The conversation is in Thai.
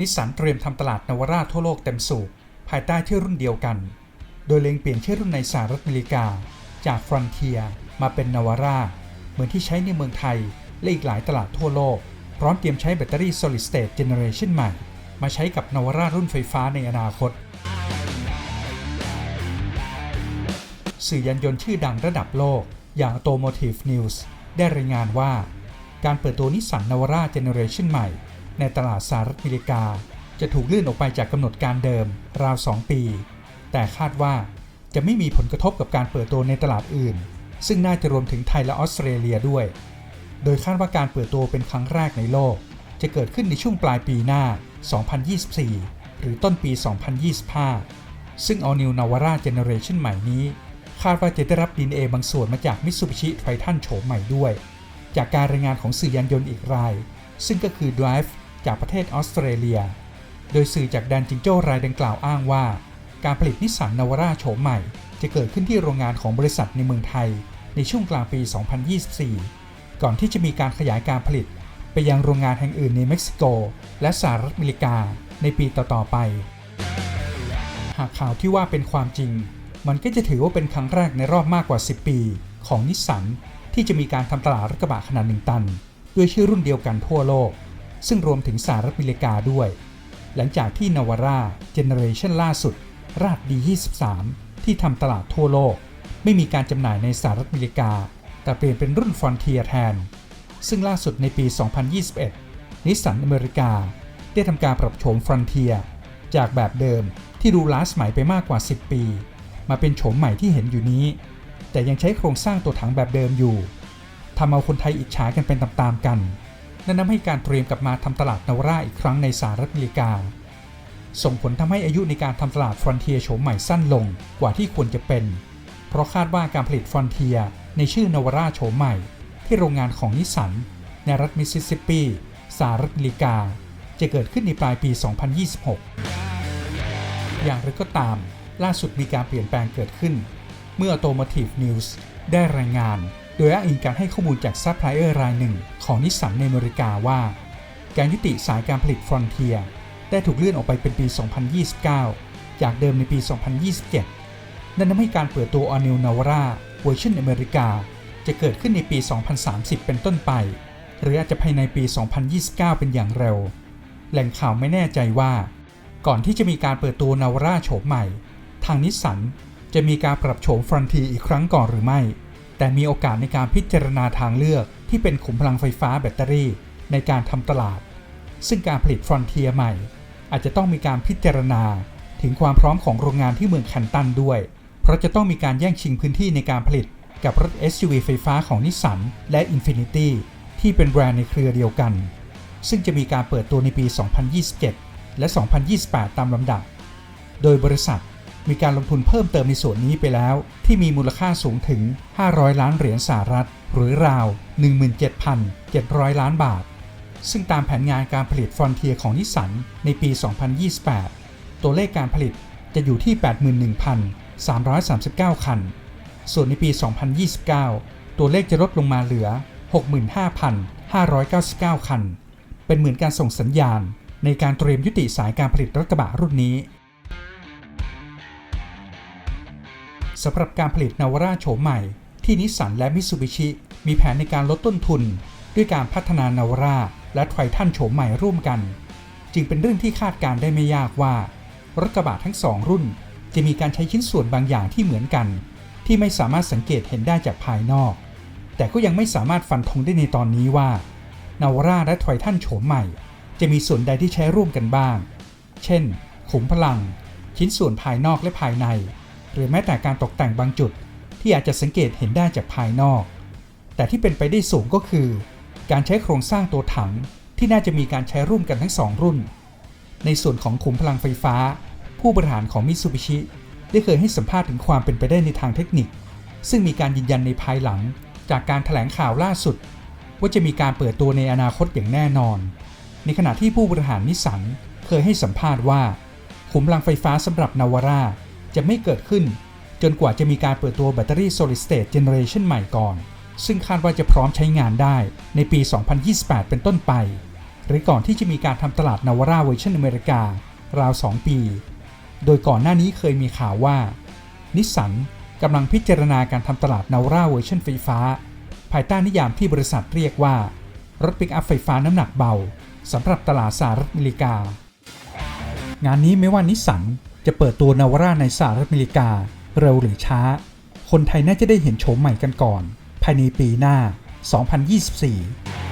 นิสสันเตรียมทำตลาดนาวาร่าทั่วโลกเต็มสูบภายใต้ชื่อรุ่นเดียวกัน โดยเล็งเปลี่ยนชื่อรุ่นในสหรัฐอเมริกา จาก Frontier มาเป็นนาวาร่าเหมือนที่ใช้ในเมืองไทย และอีกหลายตลาดทั่วโลก พร้อมเตรียมใช้แบตเตอรี่ solid state generation ใหม่ มาใช้กับนาวาร่ารุ่นไฟฟ้าในอนาคต สื่อยานยนต์ชื่อดังระดับโลก อย่าง Automotive News ได้รายงานว่า การเปิดตัวนิสสันนาวาร่าเจเนอเรชันใหม่ ในตลาดสหรัฐอเมริกา จะถูกเลื่อนออกไปจากกำหนดการเดิมราว 2 ปี แต่คาดว่าจะไม่มีผลกระทบกับการเปิดตัวในตลาดอื่น ซึ่งน่าจะรวมถึงไทยและออสเตรเลียด้วย โดยคาดว่าการเปิดตัวเป็นครั้งแรกในโลก จะเกิดขึ้นในช่วงปลายปีหน้า 2024 หรือต้นปี 2025 ซึ่ง All New Navara Generation ใหม่นี้ คาดว่าจะได้รับ DNA บางส่วนมาจาก Mitsubishi Triton โฉมใหม่ด้วย จากการรายงานของสื่อยานยนต์อีกราย ซึ่งก็คือ Drive จากประเทศออสเตรเลีย โดยสื่อจากแดนจิงโจ้รายดังกล่าวอ้างว่า การผลิตนิสสันนาวาร่าโฉมใหม่ จะเกิดขึ้นที่โรงงานของบริษัทในเมืองไทย ในช่วงกลางปี 2024 ก่อนที่จะมีการขยายการผลิต ไปยังโรงงานแห่งอื่นในเม็กซิโก และสหรัฐอเมริกาในปีต่อๆไป หากข่าวที่ว่าเป็นความจริง มันก็จะถือว่าเป็นครั้งแรกในรอบมากกว่า 10 ปี ของนิสสันที่จะมีการทำตลาดรถกระบะขนาด1ตัน ด้วยชื่อรุ่นเดียวกันทั่วโลก ซึ่งรวมถึงสหรัฐอเมริกาด้วย หลังจากที่นาวาร่าเจเนเรชันล่าสุด ราด D23 ที่ทำตลาดทั่วโลก ไม่มีการจำหน่ายในสหรัฐอเมริกา แต่เปลี่ยนเป็นรุ่นฟอนเทียแทน ซึ่งล่าสุดในปี 2021 นิสสันอเมริกา ได้ทำการปรับโฉมฟรอนเทียจากแบบเดิมที่ดูล้าสมัยไปมากกว่า 10 ปี มาเป็นโฉมใหม่ที่เห็นอยู่นี้ แต่ยังใช้โครงสร้างตัวถังแบบเดิมอยู่ทำเอาคนไทยอิจฉากันเป็นตามๆกัน นั่นทำให้การเตรียมกลับมาทำตลาดนาวาร่าอีกครั้งในสหรัฐอเมริกา ส่งผลทำให้อายุในการทำตลาดฟรอนเทียโฉมใหม่สั้นลงกว่าที่ควรจะเป็น เพราะคาดว่าการผลิตฟรอนเทียในชื่อนาวาร่าโฉมใหม่ ที่โรงงานของนิสสันในรัฐมิสซิสซิปปีสหรัฐอเมริกา จะเกิดขึ้นในปลายปี 2026 อย่างไรก็ตาม ล่าสุดมีการเปลี่ยนแปลงเกิดขึ้น เมื่อ Automotive News ได้รายงาน โดยอ้างอิงการให้ข้อมูลจากซัพพลายเออร์รายหนึ่ง ของนิสสันในอเมริกาว่า การยุติสายการผลิตฟรอนเทียได้ถูกเลื่อนออกไปเป็นปี 2029 จากเดิมในปี 2027 นั่นทำให้การเปิดตัว All New Navara เวอร์ชันอเมริกา จะเกิดขึ้นในปี 2030 เป็นต้นไป หรืออาจจะภายในปี 2029 เป็นอย่างเร็ว แหล่งข่าวไม่แน่ใจว่า ก่อนที่จะมีการเปิดตัวนาวราโฉมใหม่ ทางนิสสันจะมีการปรับโฉมฟรอนทีอีกครั้งก่อนหรือไม่ แต่มีโอกาสในการพิจารณาทางเลือกที่เป็นขุมพลังไฟฟ้าแบตเตอรี่ ในการทำตลาด ซึ่งการผลิตฟรอนเทียใหม่ อาจจะต้องมีการพิจารณาถึงความพร้อมของโรงงานที่เมืองแคนตันด้วย เพราะจะต้องมีการแย่งชิงพื้นที่ในการผลิตกับรถ SUV ไฟฟ้าของนิสสันและ Infiniti ที่เป็นแบรนด์ในเครือเดียวกัน ซึ่งจะมีการเปิดตัวในปี 2027 และ 2028 ตามลำดับ โดยบริษัท มีการลงทุนเพิ่มเติมในส่วนนี้ไปแล้ว ที่มีมูลค่าสูงถึง 500 ล้านเหรียญสหรัฐ หรือราว 17,700 ล้านบาท ซึ่งตามแผนงานการผลิตฟอนเทียของนิสสันในปี 2028 ตัวเลขการผลิตจะอยู่ที่ 81,339 คัน ส่วนในปี 2029 ตัวเลขจะลดลงมาเหลือ 65,599 คัน เป็นเหมือนการส่งสัญญาณในการเตรียมยุติสายการผลิตรถกระบะรุ่นนี้ สำหรับการผลิตนาวาร่าโฉมใหม่ ที่นิสสันและมิตซูบิชิมีแผนในการลดต้นทุน ด้วยการพัฒนานาวาร่าและไททันโฉมใหม่ร่วมกัน จึงเป็นเรื่องที่คาดการได้ไม่ยากว่า รถกระบะทั้งสองรุ่น จะมีการใช้ชิ้นส่วนบางอย่างที่เหมือนกัน ที่ไม่สามารถสังเกตเห็นได้จากภายนอก แต่ก็ยังไม่สามารถฟันธงได้ในตอนนี้ว่านาวาร่าและไททันโฉมใหม่ จะมีส่วนใดที่ใช้ร่วมกันบ้าง เช่น ขุมพลัง ชิ้นส่วนภายนอกและภายใน หรือแม้แต่การตกแต่งบางจุดที่อาจจะสังเกตเห็นได้จากภายนอก แต่ที่เป็นไปได้สูงก็คือ การใช้โครงสร้างตัวถังที่น่าจะมีการใช้ร่วมกันทั้งสองรุ่น ในส่วนของขุมพลังไฟฟ้า ผู้บริหารของมิตซูบิชิได้เคยให้สัมภาษณ์ถึงความเป็นไปได้ในทางเทคนิค ซึ่งมีการยืนยันในภายหลังจากการถแถลงข่าวล่าสุด ว่าจะมีการเปิดตัวในอนาคตอย่างแน่นอน ในขณะที่ผู้บริหารนิสสันเคยให้สัมภาษณ์ว่า ขุมพลังไฟฟ้าสำหรับนาวาร่า จะไม่เกิดขึ้น จนกว่าจะมีการเปิดตัวแบตเตอรี่ solid state generation ใหม่ก่อน ซึ่งคาดว่าจะพร้อมใช้งานได้ในปี 2028 เป็นต้นไป หรือก่อนที่จะมีการทำตลาดนาวาร่าเวอร์ชันอเมริการาว 2 ปี โดยก่อนหน้านี้เคยมีข่าวว่า นิสสันกำลังพิจารณาการทำตลาดนาวาร่าเวอร์ชันไฟฟ้า ภายใต้นิยามที่บริษัทเรียกว่า รถปิกอัพไฟฟ้าน้ำหนักเบาสำหรับตลาดสหรัฐอเมริกา งานนี้ไม่ว่านิสสัน จะเปิดตัวนาวร่าในสหรัฐอเมริกา เร็วหรือช้า คนไทยน่าจะได้เห็นโฉมใหม่กันก่อน ภายในปีหน้า 2024